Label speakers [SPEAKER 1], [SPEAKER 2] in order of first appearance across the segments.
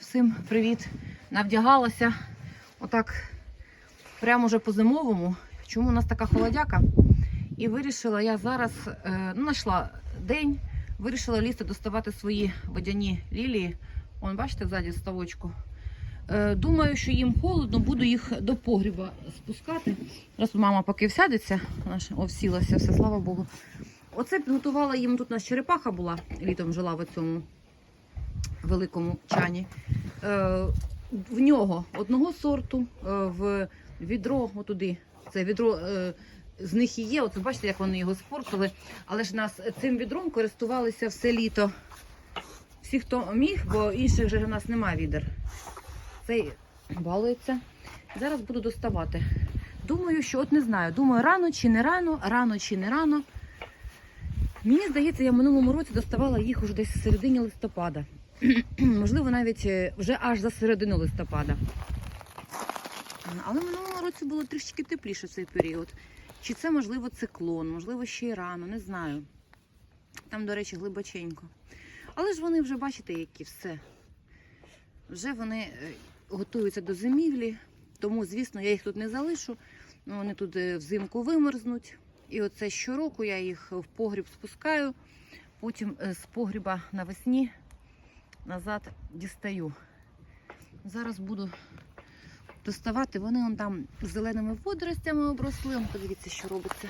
[SPEAKER 1] Всім привіт! Навдягалася отак прямо вже по-зимовому. Чому у нас така холодяка? І вирішила я зараз, е, ну, знайшла день, вирішила лізти доставати свої водяні лілії. Вон, бачите, ззаді ставочку. Е, думаю, що їм холодно, буду їх до погріба спускати. Раз мама поки всядеться, вона ж овсілася, все, слава Богу. Оце підготувала їм тут у нас черепаха була, літом жила в цьому великому чані. Е, в нього одного сорту, е, в відро, отуди. Це відро е, з них і є. Ви бачите, як вони його спортили. Але ж нас цим відром користувалися все літо. Всі, хто міг, бо інших же в нас немає відер. Цей балується. Зараз буду доставати. Думаю, що от не знаю. Думаю, рано чи не рано, рано чи не рано. Мені здається, я в минулому році доставала їх уже десь в середині листопада. Можливо, навіть е, вже аж за середину листопада. Але в минулому році було трішки тепліше цей період. Чи це, можливо, циклон, можливо, ще й рано, не знаю. Там, до речі, глибоченько. Але ж вони вже, бачите, які все. Вже вони е, готуються до зимівлі, тому, звісно, я їх тут не залишу. Ну, Вони тут е, взимку вимерзнуть. І оце щороку я їх в погріб спускаю, потім з погріба навесні назад дістаю. Зараз буду доставати. Вони вон там зеленими водоростями обросли. Подивіться, що робиться.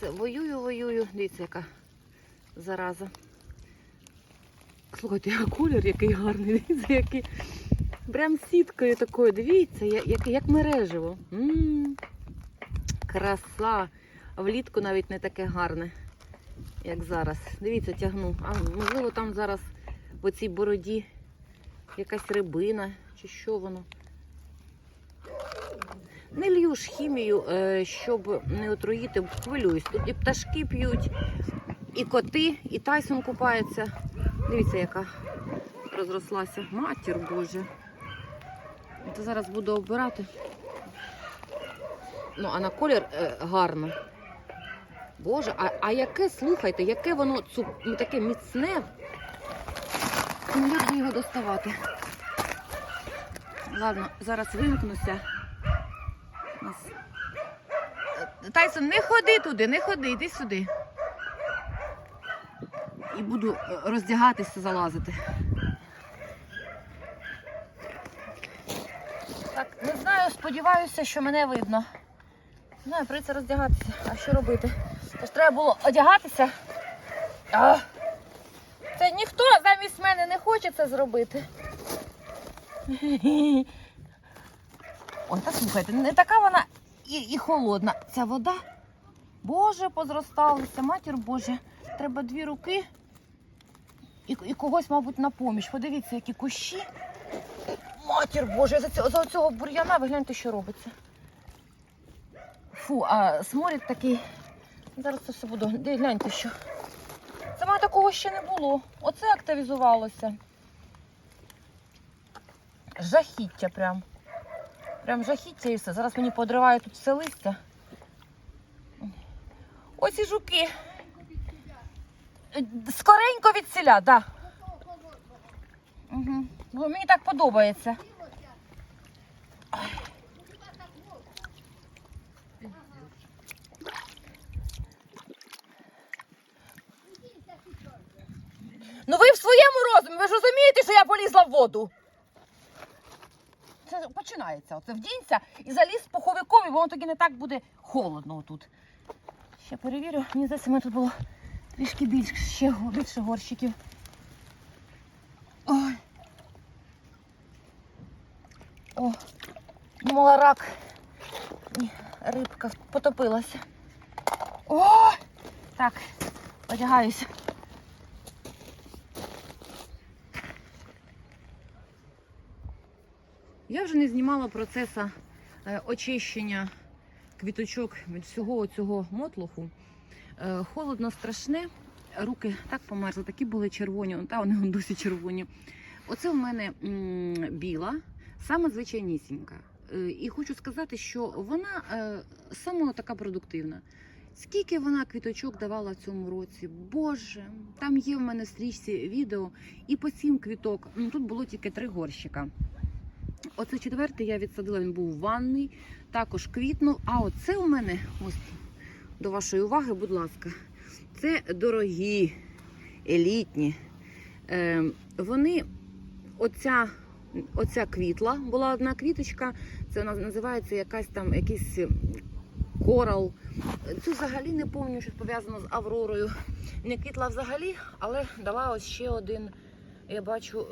[SPEAKER 1] Це воюю, воюю. Дивіться, яка зараза. Слухайте, а колір який гарний. Дивіться, який. Прям сіткою такою. Дивіться, як, як мереживо. М, Краса. А влітку навіть не таке гарне, як зараз. Дивіться, тягну. А можливо, там зараз в оцій бороді якась рибина чи що воно. Не лью ж хімію, е, щоб не отруїти, хвилююсь. Тут і пташки п'ють, і коти, і Тайсон купається. Дивіться, яка розрослася. Матір Боже. То зараз буду обирати. Ну, а на колір е, гарно. Боже, а, а яке, слухайте, яке воно цу, ну, таке міцне. Ну, як би його доставати? Ладно, зараз вимкнуся. Е, Тайсон, не ходи туди, не ходи, йди сюди. І буду е, роздягатися, залазити. Так, не знаю, сподіваюся, що мене видно. Не знаю, прийдеться роздягатися. А що робити? Тож треба було одягатися. А! Це ніхто замість мене не хоче це зробити. Ой, та слухайте, не така вона і, і холодна. Ця вода. Боже, позросталися, матір Боже. Треба дві руки і, і когось, мабуть, на поміч. Подивіться, які кущі. Матір Боже, за цього, за цього бур'яна ви гляньте, що робиться. Фу, а сморід такий. Зараз це все буду. Гляньте що. Мене такого ще не було. Оце активізувалося. Жахіття прям. Прям жахіття і все. Зараз мені подриває тут все листя. Ось жуки. Скоренько від селя, так. Да. Угу. Мені так подобається. Ну ви в своєму розумі, ви ж розумієте, що я полізла в воду. Це починається. Оце вдінься і заліз в пуховикові, бо воно тоді не так буде холодно отут. Ще перевірю, мені здається, мене тут було трішки більше, ще більше горщиків. Ой. О, думала рак. Ні, рибка потопилася. О! Так, одягаюся. Я вже не знімала процесу е, очищення квіточок від всього цього мотлуху. Е, холодно страшне, руки так померзли, такі були червоні, та вони досі червоні. Оце в мене біла, саме звичайнісінька. Е, і хочу сказати, що вона саме така продуктивна. Скільки вона квіточок давала в цьому році? Боже, там є в мене стрічці відео, і по сім квіток. Ну, Тут було тільки три горщика. Оце четвертий я відсадила, він був ванний, також квітнув. А оце у мене, ось до вашої уваги, будь ласка, це дорогі, елітні. Е, вони, оця, оця квітла, була одна квіточка, це називається якась там якийсь корал. Це взагалі не пам'ятаю, що пов'язано з Авророю. Не квітла взагалі, але дала ось ще один. Я бачу,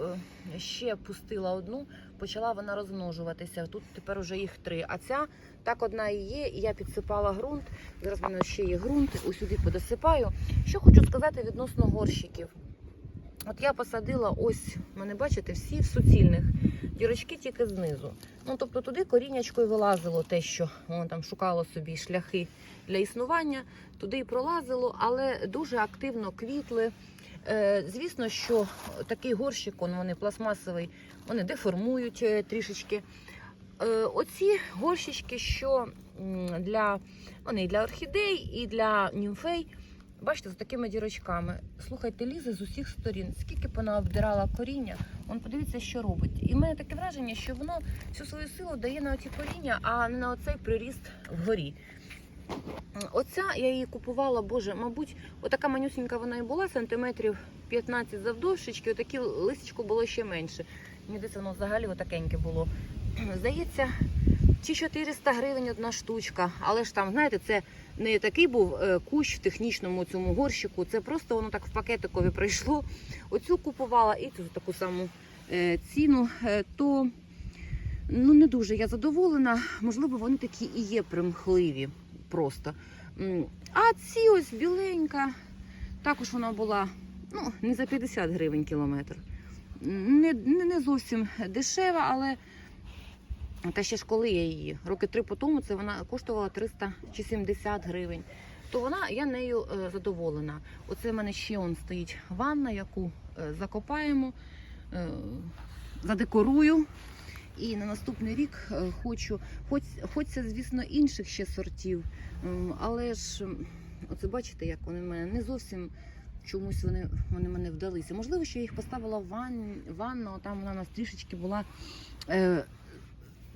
[SPEAKER 1] е, ще пустила одну, почала вона розмножуватися. Тут тепер уже їх три. А ця так одна і є. І я підсипала ґрунт. Зараз в мене ще є ґрунт, усюди подосипаю. Що хочу сказати відносно горщиків. От я посадила ось, мене бачите, всі в суцільних. Дірочки тільки знизу. Ну, тобто туди коріннячко вилазило те, що воно там шукало собі шляхи для існування, туди і пролазило, але дуже активно квітли. Е, звісно, що такий горщик, он, вони пластмасовий, вони деформують е, трішечки. Е, оці горщички, що для, вони і для орхідей, і для німфей, бачите, з такими дірочками. Слухайте, лізе з усіх сторін. Скільки б вона обдирала коріння, он подивіться, що робить. І в мене таке враження, що воно всю свою силу дає на оці коріння, а не на оцей приріст вгорі. Оця я її купувала, боже, мабуть, отака манюсінька вона і була, сантиметрів 15 завдовжечки, отакі листечко було ще менше. Мені здається, воно взагалі отакеньке було. Здається, чи 400 гривень одна штучка. Але ж там, знаєте, це не такий був е, кущ в технічному цьому горщику, це просто воно так в пакетикові прийшло. Оцю купувала і цю таку саму е, ціну, е, то ну, не дуже я задоволена. Можливо, вони такі і є примхливі просто. А ці ось біленька, також вона була ну, не за 50 гривень кілометр. Не, не, не зовсім дешева, але та ще ж коли я її, роки три по тому, це вона коштувала 300 чи 70 гривень. То вона, я нею е, задоволена. Оце в мене ще он стоїть ванна, яку е, закопаємо, е, задекорую. І на наступний рік хочу, хоч, хочеться, звісно, інших ще сортів. Але ж, оце бачите, як вони в мене не зовсім чомусь вони, вони мене вдалися. Можливо, що я їх поставила в ван, ванну, там вона у нас трішечки була.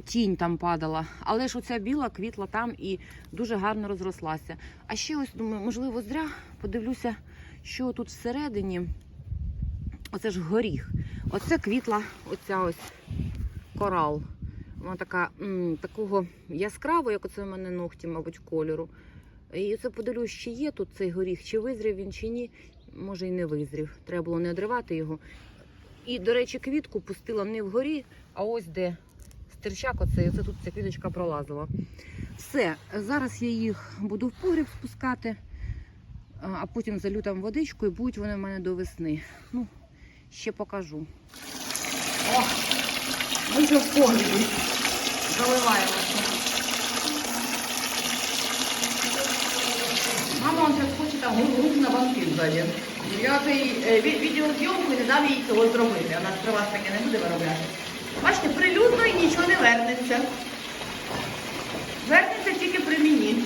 [SPEAKER 1] Тінь там падала, але ж оця біла квітла там і дуже гарно розрослася. А ще ось думаю, можливо, зря подивлюся, що тут всередині. Оце ж горіх. Оце квітла, оця ось корал. Вона така м, такого яскравого, як оце в мене ногті, мабуть, кольору. І це подивлюсь, чи є тут цей горіх, чи визрів він, чи ні. Може і не визрів. Треба було не одривати його. І, до речі, квітку пустила не вгорі, а ось де стирчак, оцей, оце тут ця квіточка пролазила. Все, зараз я їх буду в погріб спускати, а потім залю там водичку і будуть вони в мене до весни. Ну, ще покажу. О, ми вже в погрібі. Заливаємося. Мама зараз хоче там груз на банки ззаді. Я цей е, ві- відеозйомку не дам їй цього зробити. Вона ж при вас таке не буде виробляти. Бачите, прилюдно нічого не вернеться. Вернеться тільки при мені.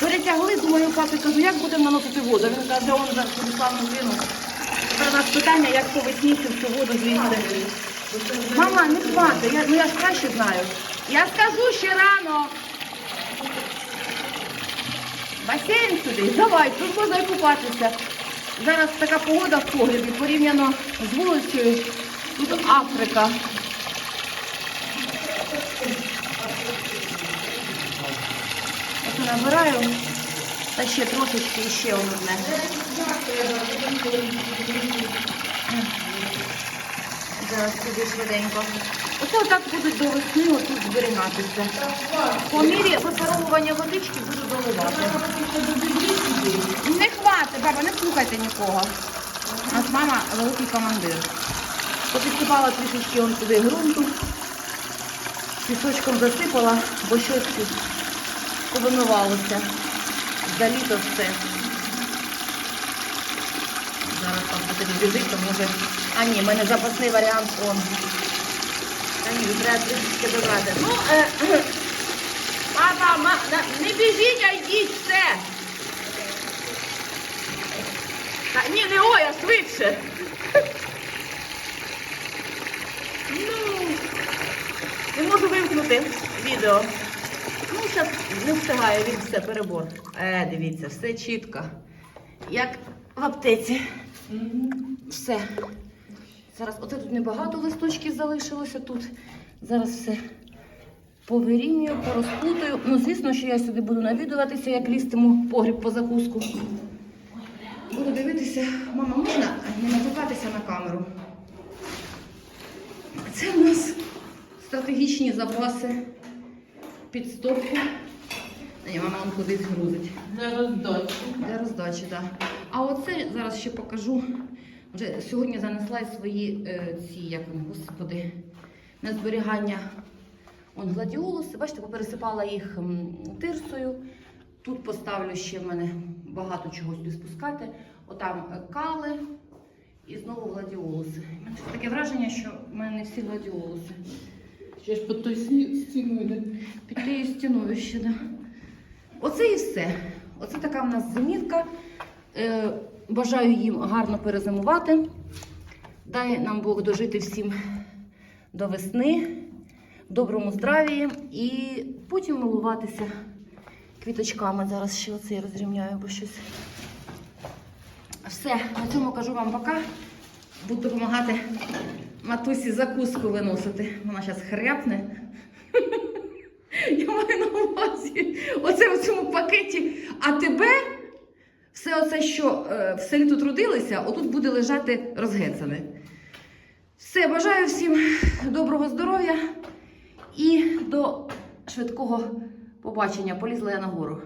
[SPEAKER 1] Перетягли, думаю, папі, кажу, як будемо наносити воду? Він каже, он зараз Руслану кинув. Тепер нас питання, як по весні всю воду звідти. Мама, не спати, я, ну я ж краще знаю. Я скажу ще рано. Басейн сюди, давай, тут можна і купатися. Зараз така погода в погребі, порівняно з вулицею. Тут Африка. Набираю. Та ще трошечки і ще одне. Зараз сюди швиденько. Оце отак будуть до весни отут зберігатися. По мірі випаровування водички буду доливати. Не хватить, баба, не слухайте нікого. У нас мама великий командир. Попідсипала трішечки он туди ґрунту, пісочком засипала, бо щось тут повимивалося. За літо все. Зараз там буде біжить, то може. А ні, в мене запасний варіант он. Та ні, треба трішечки додати. Ну, е, е, папа, ма, не біжіть, а йдіть все. Та ні, не ой, а швидше. Ну, не можу вимкнути відео. Ну, зараз не встигаю, він все перебор. Е, дивіться, все чітко. Як в аптеці. Все. Зараз, оце тут небагато листочків залишилося тут. Зараз все повирівнюю, порозплутаю. Ну, звісно, що я сюди буду навідуватися, як лістиму погріб по закуску. Буду дивитися, мама, можна не натикатися на камеру? Це в нас стратегічні запаси під стопку. Ні, он кудись грузить.
[SPEAKER 2] Для роздачі.
[SPEAKER 1] Для роздачі, так. А оце зараз ще покажу. Вже сьогодні занесла й свої е, ці, як вони, господи, на зберігання он гладіолуси. Бачите, попересипала їх тирсою. Тут поставлю ще в мене багато чого сюди спускати. Отам кали і знову гладіолуси. Таке враження, що в мене не всі гладіолуси.
[SPEAKER 2] Ще ж той сні- стіною йде.
[SPEAKER 1] Під тією стіною ще, да. Оце і все. Оце така в нас зимівка. Е, бажаю їм гарно перезимувати. Дай нам Бог дожити всім до весни, в доброму здравії і потім милуватися квіточками. Зараз ще оце розрівняю, бо щось. Все, на цьому кажу вам пока. Буду допомагати матусі закуску виносити. Вона зараз хряпне. Я маю на увазі. Оце в цьому пакеті. А тебе все оце, що е, в селі тут трудилися, отут буде лежати розгецане. Все, бажаю всім доброго здоров'я і до швидкого побачення. Полізла я нагору.